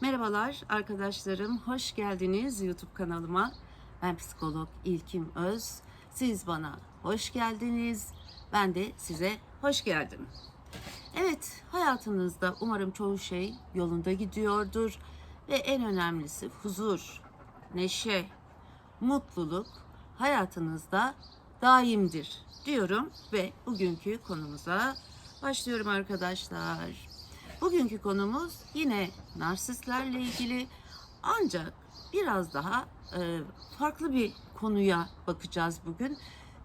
Merhabalar arkadaşlarım, hoş geldiniz YouTube kanalıma. Ben psikolog İlkim Öz. Siz bana hoş geldiniz. Ben de size hoş geldim. Evet, hayatınızda umarım çoğu şey yolunda gidiyordur ve en önemlisi huzur, neşe, mutluluk hayatınızda daimdir diyorum ve bugünkü konumuza başlıyorum arkadaşlar. Bugünkü konumuz yine narsistlerle ilgili ancak biraz daha e, farklı bir konuya bakacağız bugün.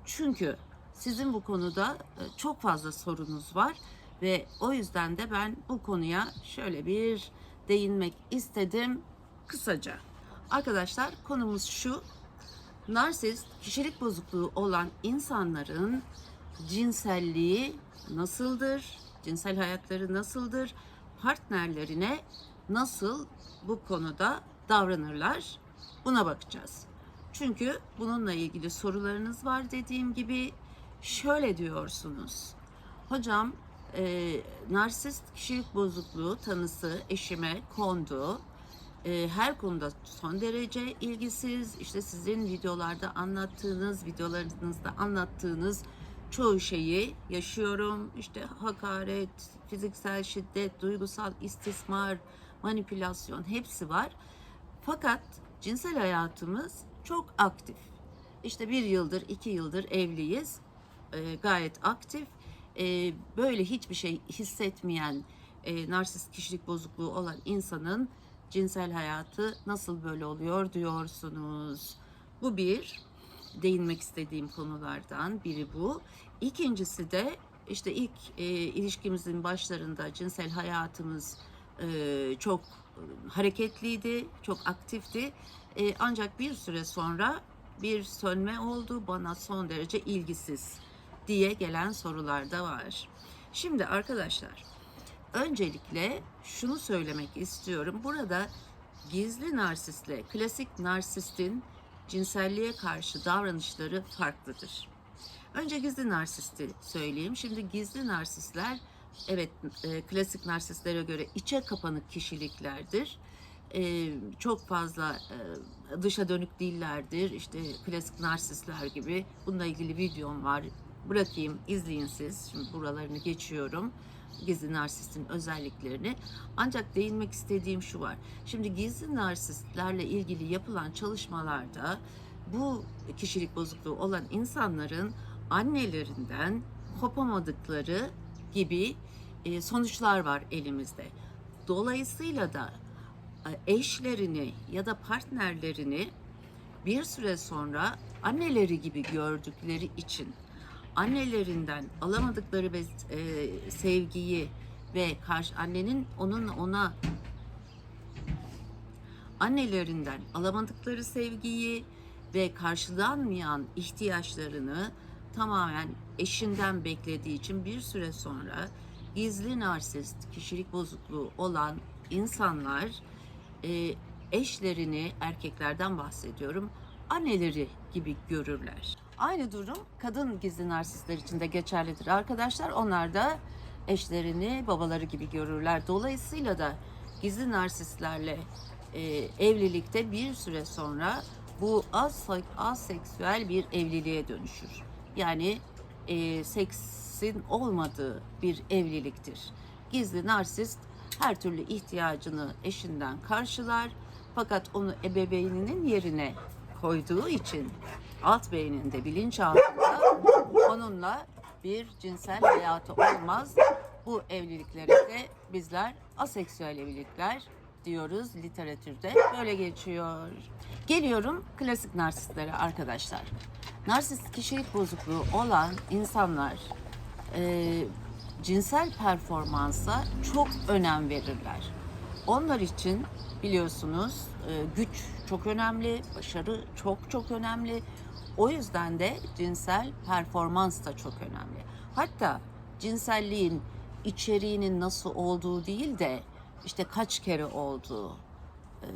Çünkü sizin bu konuda e, çok fazla sorunuz var ve o yüzden de ben bu konuya şöyle bir değinmek istedim kısaca. Arkadaşlar konumuz şu. Narsist kişilik bozukluğu olan insanların cinselliği nasıldır? Cinsel hayatları nasıldır? Partnerlerine nasıl bu konuda davranırlar? Buna bakacağız. Çünkü bununla ilgili sorularınız var dediğim gibi şöyle diyorsunuz. Hocam e, narsist kişilik bozukluğu tanısı eşime kondu. E, her konuda son derece ilgisiz. İşte sizin videolarda anlattığınız, videolarınızda anlattığınız çoğu şeyi yaşıyorum. İşte hakaret, fiziksel şiddet, duygusal istismar, manipülasyon hepsi var. Fakat cinsel hayatımız çok aktif. İşte bir yıldır, iki yıldır evliyiz. E, gayet aktif. E, böyle hiçbir şey hissetmeyen, e, narsist kişilik bozukluğu olan insanın cinsel hayatı nasıl böyle oluyor diyorsunuz. Bu bir değinmek istediğim konulardan biri bu. İkincisi de işte ilk e, ilişkimizin başlarında cinsel hayatımız e, çok hareketliydi, çok aktifti. E, ancak bir süre sonra bir sönme oldu, bana son derece ilgisiz diye gelen sorular da var. Şimdi arkadaşlar, öncelikle şunu söylemek istiyorum. Burada gizli narsistle klasik narsistin cinselliğe karşı davranışları farklıdır. Önce gizli narsisti söyleyeyim. Şimdi gizli narsistler evet e, klasik narsistlere göre içe kapanık kişiliklerdir. E, çok fazla e, dışa dönük değillerdir. İşte klasik narsistler gibi. Bununla ilgili videom var. Bırakayım, izleyin siz. Şimdi buralarını geçiyorum gizli narsistin özelliklerini. Ancak değinmek istediğim şu var. Şimdi gizli narsistlerle ilgili yapılan çalışmalarda bu kişilik bozukluğu olan insanların annelerinden kopamadıkları gibi e, sonuçlar var elimizde. Dolayısıyla da e, eşlerini ya da partnerlerini bir süre sonra anneleri gibi gördükleri için annelerinden alamadıkları ve e, sevgiyi ve karşı annenin onun ona annelerinden alamadıkları sevgiyi ve karşılanmayan ihtiyaçlarını tamamen eşinden beklediği için bir süre sonra gizli narsist kişilik bozukluğu olan insanlar e, eşlerini erkeklerden bahsediyorum anneleri gibi görürler. Aynı durum kadın gizli narsistler için de geçerlidir arkadaşlar. Onlar da eşlerini babaları gibi görürler. Dolayısıyla da gizli narsistlerle e, evlilikte bir süre sonra bu as aseksüel bir evliliğe dönüşür. Yani e, seksin olmadığı bir evliliktir. Gizli narsist her türlü ihtiyacını eşinden karşılar fakat onu ebeveyninin yerine koyduğu için alt beyninde bilinçaltında onunla bir cinsel hayatı olmaz. Bu evliliklere de bizler aseksüel evlilikler diyoruz literatürde. Böyle geçiyor. Geliyorum klasik narsistlere arkadaşlar. Narsist kişilik bozukluğu olan insanlar e, cinsel performansa çok önem verirler. Onlar için biliyorsunuz e, güç çok önemli, başarı çok çok önemli. O yüzden de cinsel performans da çok önemli. Hatta cinselliğin içeriğinin nasıl olduğu değil de işte kaç kere olduğu, e,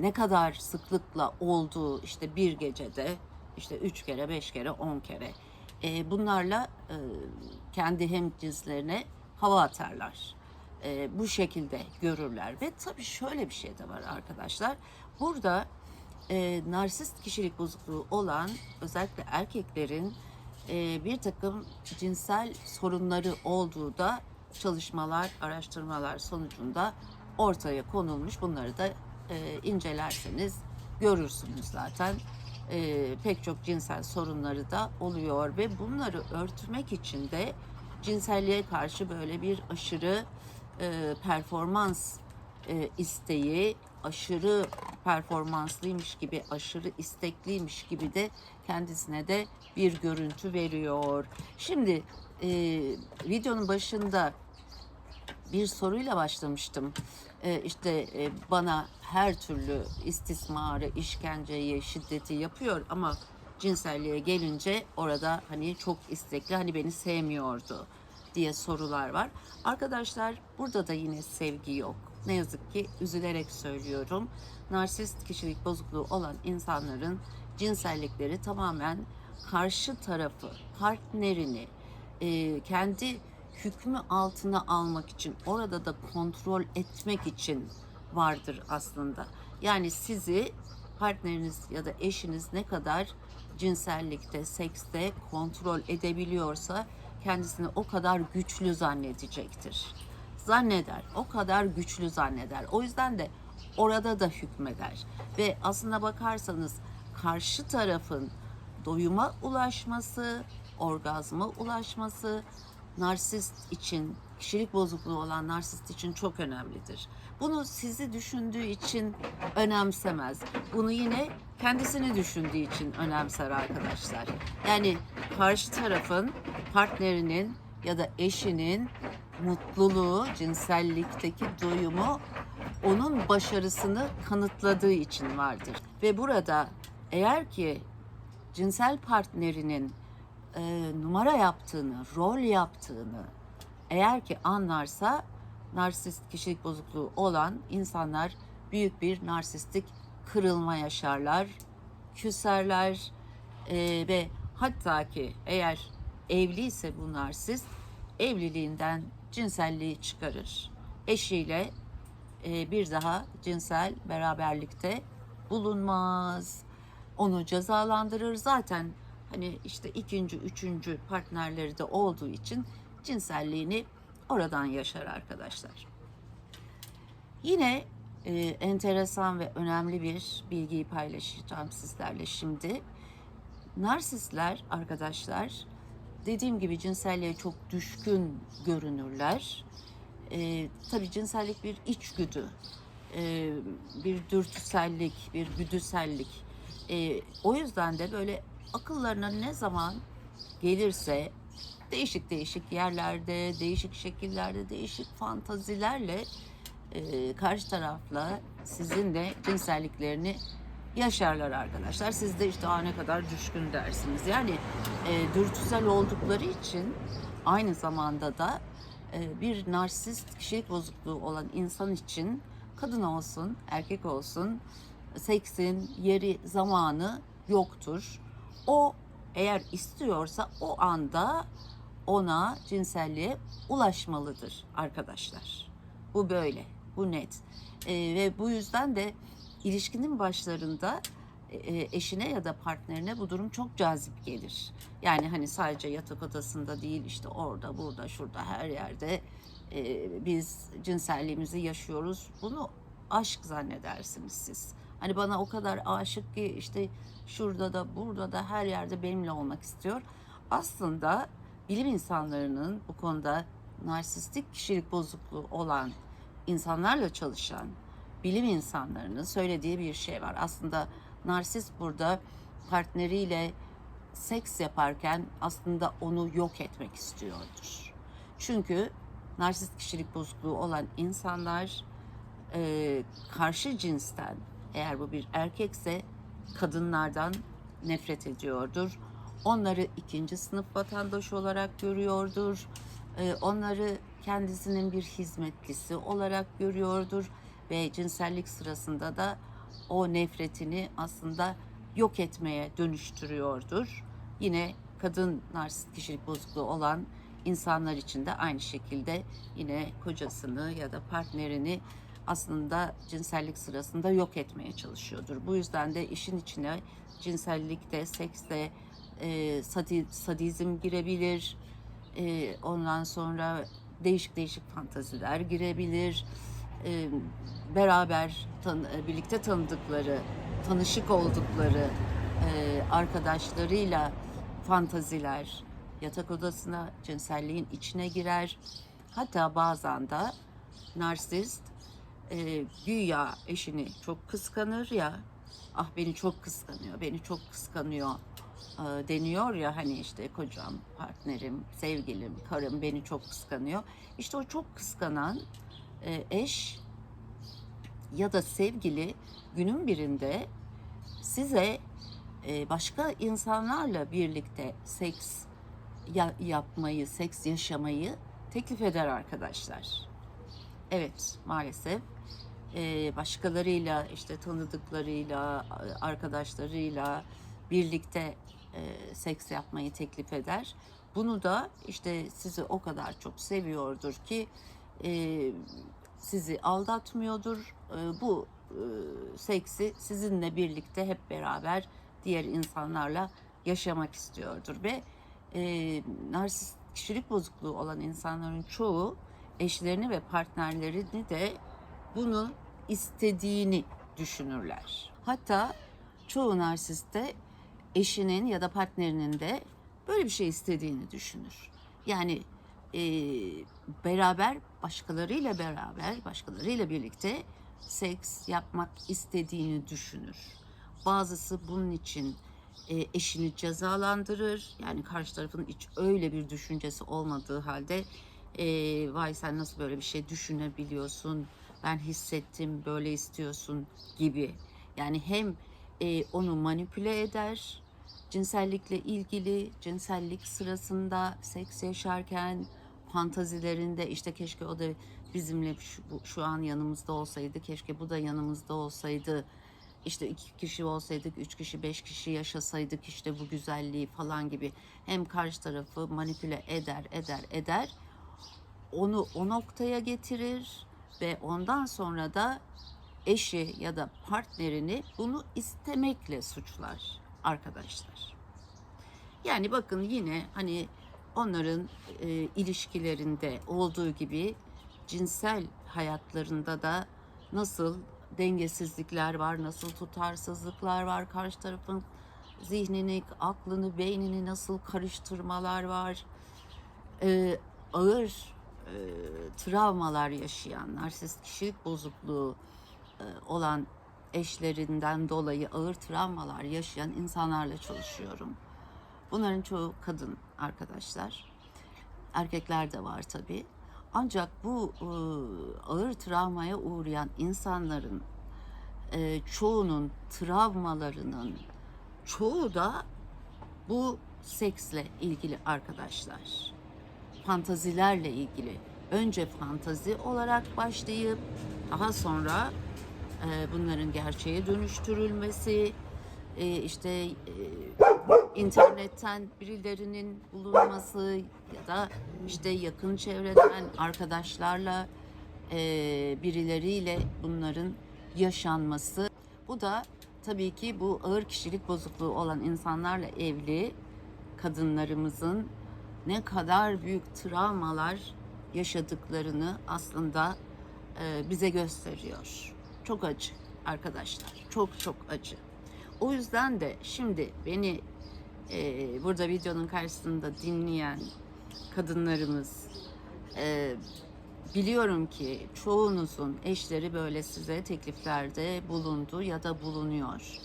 ne kadar sıklıkla olduğu işte bir gecede işte üç kere, beş kere, on kere e, bunlarla e, kendi hem cinslerine hava atarlar. bu şekilde görürler. Ve tabii şöyle bir şey de var arkadaşlar. Burada e, narsist kişilik bozukluğu olan özellikle erkeklerin e, bir takım cinsel sorunları olduğu da çalışmalar, araştırmalar sonucunda ortaya konulmuş. Bunları da e, incelerseniz görürsünüz zaten. E, pek çok cinsel sorunları da oluyor ve bunları örtmek için de cinselliğe karşı böyle bir aşırı e, performans e, isteği, aşırı performanslıymış gibi, aşırı istekliymiş gibi de kendisine de bir görüntü veriyor. Şimdi e, videonun başında bir soruyla başlamıştım. E, işte e, bana her türlü istismarı, işkenceyi, şiddeti yapıyor ama cinselliğe gelince orada hani çok istekli, hani beni sevmiyordu diye sorular var. Arkadaşlar burada da yine sevgi yok. Ne yazık ki üzülerek söylüyorum. Narsist kişilik bozukluğu olan insanların cinsellikleri tamamen karşı tarafı, partnerini e, kendi hükmü altına almak için, orada da kontrol etmek için vardır aslında. Yani sizi partneriniz ya da eşiniz ne kadar cinsellikte, sekste kontrol edebiliyorsa kendisini o kadar güçlü zannedecektir. Zanneder, o kadar güçlü zanneder. O yüzden de orada da hükmeder. Ve aslına bakarsanız karşı tarafın doyuma ulaşması, orgazma ulaşması narsist için, kişilik bozukluğu olan narsist için çok önemlidir. Bunu sizi düşündüğü için önemsemez. Bunu yine kendisini düşündüğü için önemser arkadaşlar. Yani karşı tarafın, partnerinin ya da eşinin mutluluğu, cinsellikteki doyumu onun başarısını kanıtladığı için vardır. Ve burada eğer ki cinsel partnerinin e, numara yaptığını, rol yaptığını eğer ki anlarsa narsist kişilik bozukluğu olan insanlar büyük bir narsistik kırılma yaşarlar, küserler e, ve hatta ki eğer evliyse bu narsist evliliğinden cinselliği çıkarır. Eşiyle e, bir daha cinsel beraberlikte bulunmaz. Onu cezalandırır. Zaten hani işte ikinci, üçüncü partnerleri de olduğu için cinselliğini oradan yaşar arkadaşlar. Yine e, enteresan ve önemli bir bilgiyi paylaşacağım sizlerle şimdi. Narsistler arkadaşlar dediğim gibi cinselliğe çok düşkün görünürler. E, tabii cinsellik bir içgüdü, e, bir dürtüsellik, bir güdüsellik. E, o yüzden de böyle akıllarına ne zaman gelirse değişik değişik yerlerde, değişik şekillerde, değişik fantazilerle e, karşı tarafla sizin de cinselliklerini yaşarlar arkadaşlar. Siz de işte ne kadar düşkün dersiniz. Yani e, dürtüsel oldukları için aynı zamanda da e, bir narsist kişilik bozukluğu olan insan için kadın olsun, erkek olsun seksin yeri, zamanı yoktur. O eğer istiyorsa o anda ona cinselliğe ulaşmalıdır arkadaşlar. Bu böyle, bu net. Ee, ve bu yüzden de ilişkinin başlarında e, eşine ya da partnerine bu durum çok cazip gelir. Yani hani sadece yatak odasında değil işte orada, burada, şurada her yerde e, biz cinselliğimizi yaşıyoruz. Bunu aşk zannedersiniz siz. Hani bana o kadar aşık ki işte şurada da burada da her yerde benimle olmak istiyor. Aslında bilim insanlarının bu konuda narsistik kişilik bozukluğu olan insanlarla çalışan bilim insanlarının söylediği bir şey var. Aslında narsist burada partneriyle seks yaparken aslında onu yok etmek istiyordur. Çünkü narsist kişilik bozukluğu olan insanlar e, karşı cinsten eğer bu bir erkekse kadınlardan nefret ediyordur. Onları ikinci sınıf vatandaş olarak görüyordur. Ee, onları kendisinin bir hizmetlisi olarak görüyordur ve cinsellik sırasında da o nefretini aslında yok etmeye dönüştürüyordur. Yine kadın narsist kişilik bozukluğu olan insanlar için de aynı şekilde yine kocasını ya da partnerini aslında cinsellik sırasında yok etmeye çalışıyordur. Bu yüzden de işin içine cinsellikte, sekste e, sadi, sadizm girebilir. E, ondan sonra değişik değişik fantaziler girebilir. E, beraber tan- e, birlikte tanıdıkları, tanışık oldukları e, arkadaşlarıyla fantaziler yatak odasına, cinselliğin içine girer. Hatta bazen de narsist e, güya eşini çok kıskanır ya ah beni çok kıskanıyor, beni çok kıskanıyor e, deniyor ya hani işte kocam, partnerim, sevgilim, karım beni çok kıskanıyor. İşte o çok kıskanan eş ya da sevgili günün birinde size e, başka insanlarla birlikte seks ya- yapmayı, seks yaşamayı teklif eder arkadaşlar. Evet, maalesef e, başkalarıyla işte tanıdıklarıyla, arkadaşlarıyla birlikte e, seks yapmayı teklif eder. Bunu da işte sizi o kadar çok seviyordur ki e, sizi aldatmıyordur. E, bu e, seksi sizinle birlikte hep beraber diğer insanlarla yaşamak istiyordur ve e, narsist kişilik bozukluğu olan insanların çoğu eşlerini ve partnerlerini de bunu istediğini düşünürler. Hatta çoğu narsist de eşinin ya da partnerinin de böyle bir şey istediğini düşünür. Yani e, beraber başkalarıyla beraber başkalarıyla birlikte seks yapmak istediğini düşünür. Bazısı bunun için e, eşini cezalandırır. Yani karşı tarafın hiç öyle bir düşüncesi olmadığı halde e, vay sen nasıl böyle bir şey düşünebiliyorsun, ben hissettim böyle istiyorsun gibi. Yani hem e, onu manipüle eder, cinsellikle ilgili, cinsellik sırasında seks yaşarken, fantazilerinde işte keşke o da bizimle şu, şu an yanımızda olsaydı, keşke bu da yanımızda olsaydı, işte iki kişi olsaydık, üç kişi, beş kişi yaşasaydık işte bu güzelliği falan gibi hem karşı tarafı manipüle eder, eder, eder. Onu o noktaya getirir ve ondan sonra da eşi ya da partnerini bunu istemekle suçlar arkadaşlar. Yani bakın yine hani onların e, ilişkilerinde olduğu gibi cinsel hayatlarında da nasıl dengesizlikler var, nasıl tutarsızlıklar var, karşı tarafın zihnini, aklını, beynini nasıl karıştırmalar var. E, ağır e, travmalar yaşayan, narsist kişilik bozukluğu e, olan eşlerinden dolayı ağır travmalar yaşayan insanlarla çalışıyorum. Bunların çoğu kadın arkadaşlar. Erkekler de var tabii. Ancak bu e, ağır travmaya uğrayan insanların e, çoğunun travmalarının çoğu da bu seksle ilgili arkadaşlar. Fantazilerle ilgili. Önce fantazi olarak başlayıp daha sonra e, bunların gerçeğe dönüştürülmesi, e, işte e, internetten birilerinin bulunması ya da işte yakın çevreden arkadaşlarla e, birileriyle bunların yaşanması. Bu da tabii ki bu ağır kişilik bozukluğu olan insanlarla evli kadınlarımızın ne kadar büyük travmalar yaşadıklarını aslında e, bize gösteriyor. Çok acı arkadaşlar. Çok çok acı. O yüzden de şimdi beni e, burada videonun karşısında dinleyen kadınlarımız e, biliyorum ki çoğunuzun eşleri böyle size tekliflerde bulundu ya da bulunuyor.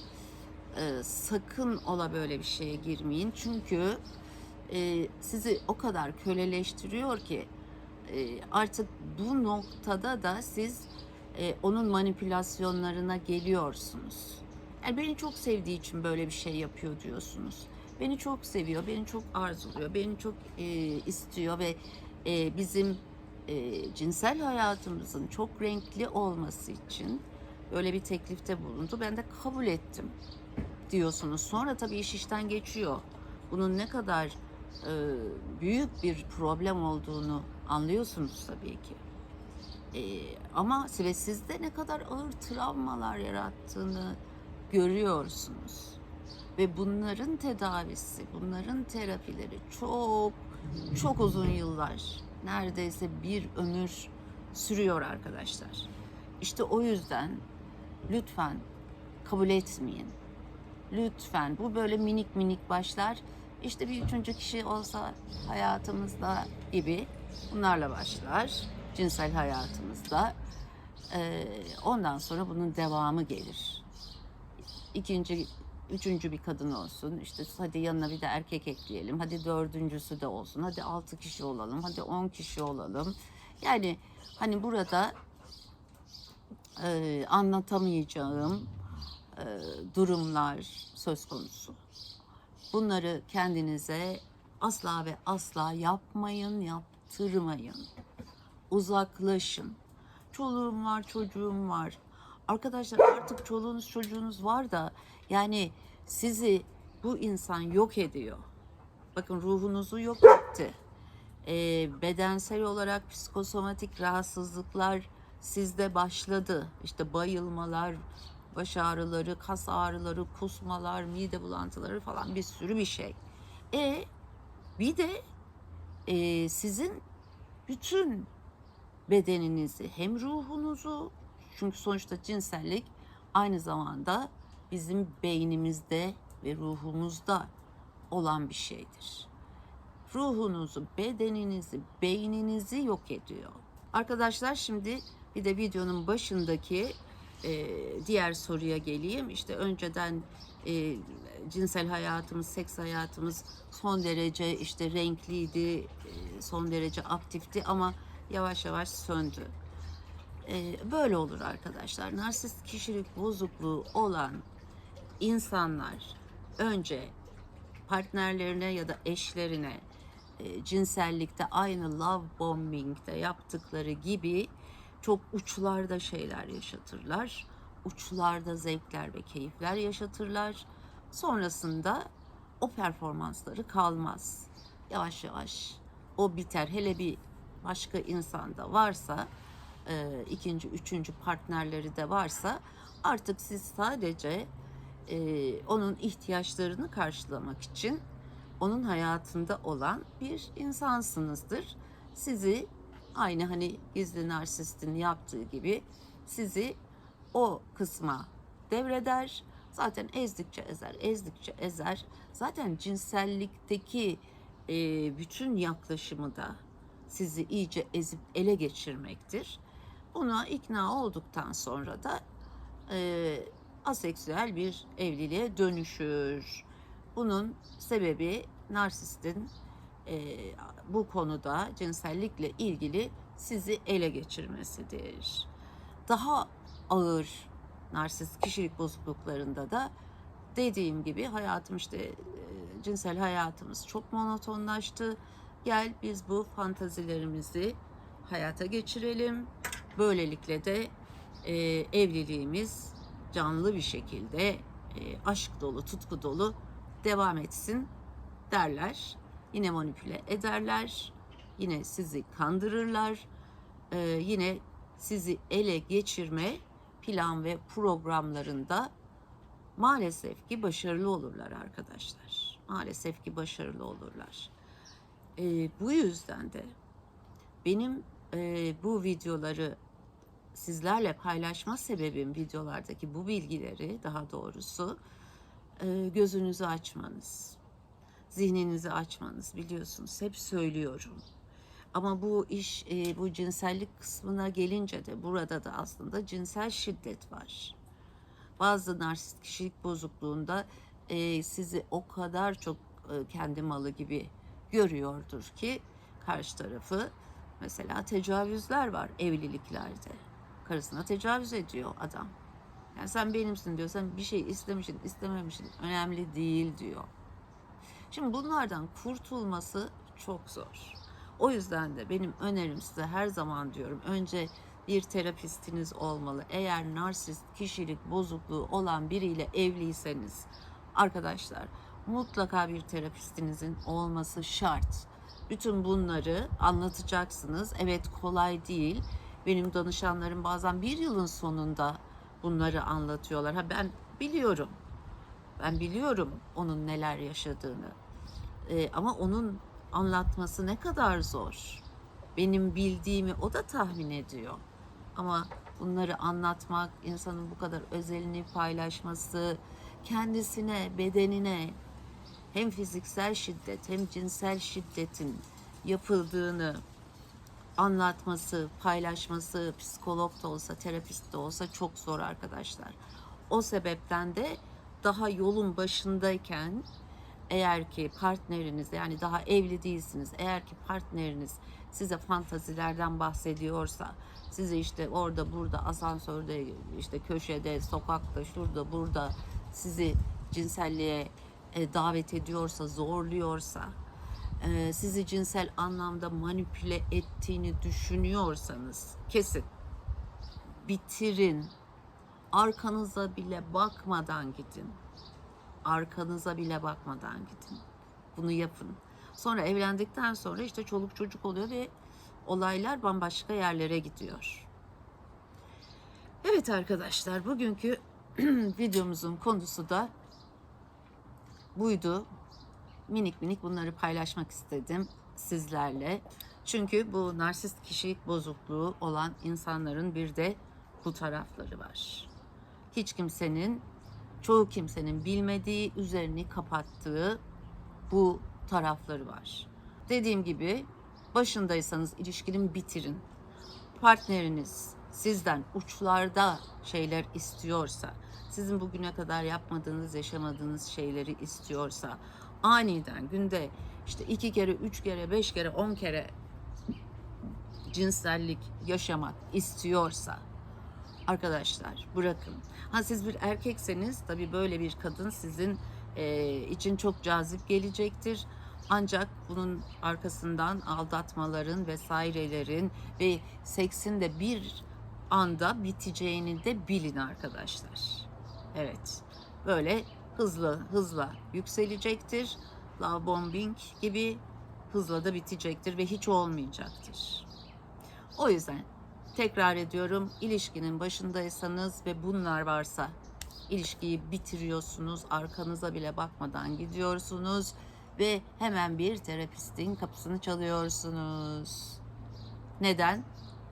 E, sakın ola böyle bir şeye girmeyin çünkü e, sizi o kadar köleleştiriyor ki e, artık bu noktada da siz e, onun manipülasyonlarına geliyorsunuz. Yani beni çok sevdiği için böyle bir şey yapıyor diyorsunuz. Beni çok seviyor, beni çok arzuluyor, beni çok e, istiyor ve e, bizim e, cinsel hayatımızın çok renkli olması için böyle bir teklifte bulundu. Ben de kabul ettim diyorsunuz. Sonra tabii iş işten geçiyor. Bunun ne kadar e, büyük bir problem olduğunu anlıyorsunuz tabii ki. E, ama ve sizde ne kadar ağır travmalar yarattığını görüyorsunuz. Ve bunların tedavisi, bunların terapileri çok çok uzun yıllar, neredeyse bir ömür sürüyor arkadaşlar. İşte o yüzden lütfen kabul etmeyin. Lütfen bu böyle minik minik başlar. İşte bir üçüncü kişi olsa hayatımızda gibi bunlarla başlar. Cinsel hayatımızda. Ee, ondan sonra bunun devamı gelir. İkinci, üçüncü bir kadın olsun. İşte hadi yanına bir de erkek ekleyelim. Hadi dördüncüsü de olsun. Hadi altı kişi olalım. Hadi on kişi olalım. Yani hani burada e, anlatamayacağım e, durumlar söz konusu. Bunları kendinize asla ve asla yapmayın, yaptırmayın. Uzaklaşın. Çoluğum var, çocuğum var. Arkadaşlar artık çoluğunuz çocuğunuz var da yani sizi bu insan yok ediyor. Bakın ruhunuzu yok etti. E, bedensel olarak psikosomatik rahatsızlıklar sizde başladı. İşte bayılmalar, baş ağrıları, kas ağrıları, kusmalar, mide bulantıları falan bir sürü bir şey. E bir de e, sizin bütün bedeninizi hem ruhunuzu çünkü sonuçta cinsellik aynı zamanda bizim beynimizde ve ruhumuzda olan bir şeydir. Ruhunuzu, bedeninizi, beyninizi yok ediyor. Arkadaşlar şimdi bir de videonun başındaki e, diğer soruya geleyim. İşte önceden e, cinsel hayatımız, seks hayatımız son derece işte renkliydi, e, son derece aktifti ama yavaş yavaş söndü. E, böyle olur arkadaşlar. Narsist kişilik bozukluğu olan insanlar önce partnerlerine ya da eşlerine e, cinsellikte aynı love bombing'de yaptıkları gibi çok uçlarda şeyler yaşatırlar. Uçlarda zevkler ve keyifler yaşatırlar. Sonrasında o performansları kalmaz. Yavaş yavaş o biter. Hele bir başka insanda varsa, e, ikinci, üçüncü partnerleri de varsa artık siz sadece e, onun ihtiyaçlarını karşılamak için onun hayatında olan bir insansınızdır. Sizi aynı hani gizli narsistin yaptığı gibi sizi o kısma devreder. Zaten ezdikçe ezer, ezdikçe ezer. Zaten cinsellikteki e, bütün yaklaşımı da sizi iyice ezip ele geçirmektir. Buna ikna olduktan sonra da e, aseksüel bir evliliğe dönüşür. Bunun sebebi narsistin e, bu konuda cinsellikle ilgili sizi ele geçirmesidir. Daha ağır narsist kişilik bozukluklarında da dediğim gibi hayatım işte e, cinsel hayatımız çok monotonlaştı. Gel biz bu fantazilerimizi hayata geçirelim. Böylelikle de e, evliliğimiz canlı bir şekilde e, aşk dolu, tutku dolu devam etsin derler. Yine manipüle ederler. Yine sizi kandırırlar. Ee, yine sizi ele geçirme plan ve programlarında maalesef ki başarılı olurlar arkadaşlar. Maalesef ki başarılı olurlar. Ee, bu yüzden de benim e, bu videoları sizlerle paylaşma sebebim videolardaki bu bilgileri daha doğrusu e, gözünüzü açmanız, zihninizi açmanız biliyorsunuz. Hep söylüyorum. Ama bu iş, e, bu cinsellik kısmına gelince de burada da aslında cinsel şiddet var. Bazı narsist kişilik bozukluğunda e, sizi o kadar çok kendi malı gibi görüyordur ki karşı tarafı mesela tecavüzler var evliliklerde. Karısına tecavüz ediyor adam. Yani sen benimsin diyor. Sen bir şey istemişsin, istememişsin. Önemli değil diyor. Şimdi bunlardan kurtulması çok zor. O yüzden de benim önerim size her zaman diyorum. Önce bir terapistiniz olmalı. Eğer narsist kişilik bozukluğu olan biriyle evliyseniz arkadaşlar mutlaka bir terapistinizin olması şart. Bütün bunları anlatacaksınız. Evet kolay değil. Benim danışanlarım bazen bir yılın sonunda bunları anlatıyorlar. Ha ben biliyorum. Ben biliyorum onun neler yaşadığını. Ee, ama onun anlatması ne kadar zor. Benim bildiğimi o da tahmin ediyor. Ama bunları anlatmak, insanın bu kadar özelini paylaşması, kendisine, bedenine hem fiziksel şiddet hem cinsel şiddetin yapıldığını anlatması, paylaşması, psikolog da olsa, terapist de olsa çok zor arkadaşlar. O sebepten de daha yolun başındayken eğer ki partneriniz yani daha evli değilsiniz eğer ki partneriniz size fantazilerden bahsediyorsa sizi işte orada burada asansörde işte köşede sokakta şurada burada sizi cinselliğe e, davet ediyorsa zorluyorsa e, sizi cinsel anlamda manipüle ettiğini düşünüyorsanız kesin bitirin arkanıza bile bakmadan gidin arkanıza bile bakmadan gidin. Bunu yapın. Sonra evlendikten sonra işte çoluk çocuk oluyor ve olaylar bambaşka yerlere gidiyor. Evet arkadaşlar bugünkü videomuzun konusu da buydu. Minik minik bunları paylaşmak istedim sizlerle. Çünkü bu narsist kişilik bozukluğu olan insanların bir de bu tarafları var. Hiç kimsenin çoğu kimsenin bilmediği, üzerini kapattığı bu tarafları var. Dediğim gibi başındaysanız ilişkinin bitirin. Partneriniz sizden uçlarda şeyler istiyorsa, sizin bugüne kadar yapmadığınız, yaşamadığınız şeyleri istiyorsa, aniden günde işte iki kere, üç kere, beş kere, on kere cinsellik yaşamak istiyorsa, arkadaşlar bırakın. Ha siz bir erkekseniz tabii böyle bir kadın sizin e, için çok cazip gelecektir. Ancak bunun arkasından aldatmaların vesairelerin ve seksin de bir anda biteceğini de bilin arkadaşlar. Evet. Böyle hızlı hızla yükselecektir. Love bombing gibi hızla da bitecektir ve hiç olmayacaktır. O yüzden tekrar ediyorum ilişkinin başındaysanız ve bunlar varsa ilişkiyi bitiriyorsunuz arkanıza bile bakmadan gidiyorsunuz ve hemen bir terapistin kapısını çalıyorsunuz. Neden?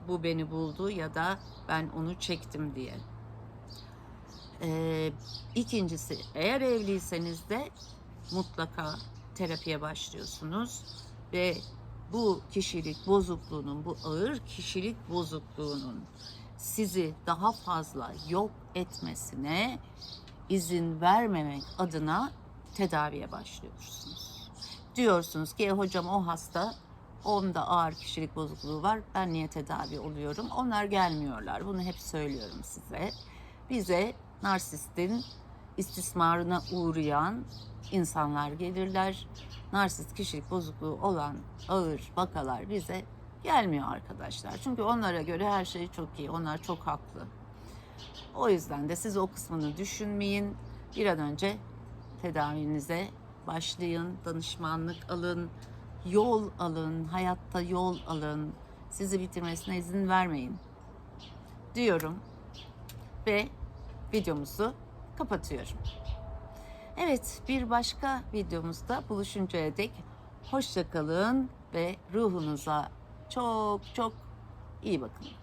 Bu beni buldu ya da ben onu çektim diye. Ee, ikincisi eğer evliyseniz de mutlaka terapiye başlıyorsunuz ve bu kişilik bozukluğunun, bu ağır kişilik bozukluğunun sizi daha fazla yok etmesine izin vermemek adına tedaviye başlıyorsunuz. Diyorsunuz ki "E hocam o hasta onda ağır kişilik bozukluğu var. Ben niye tedavi oluyorum? Onlar gelmiyorlar. Bunu hep söylüyorum size. Bize narsistin istismarına uğrayan insanlar gelirler. Narsist kişilik bozukluğu olan ağır vakalar bize gelmiyor arkadaşlar. Çünkü onlara göre her şey çok iyi. Onlar çok haklı. O yüzden de siz o kısmını düşünmeyin. Bir an önce tedavinize başlayın. Danışmanlık alın. Yol alın. Hayatta yol alın. Sizi bitirmesine izin vermeyin. Diyorum. Ve videomuzu kapatıyorum. Evet, bir başka videomuzda buluşuncaya dek hoşça kalın ve ruhunuza çok çok iyi bakın.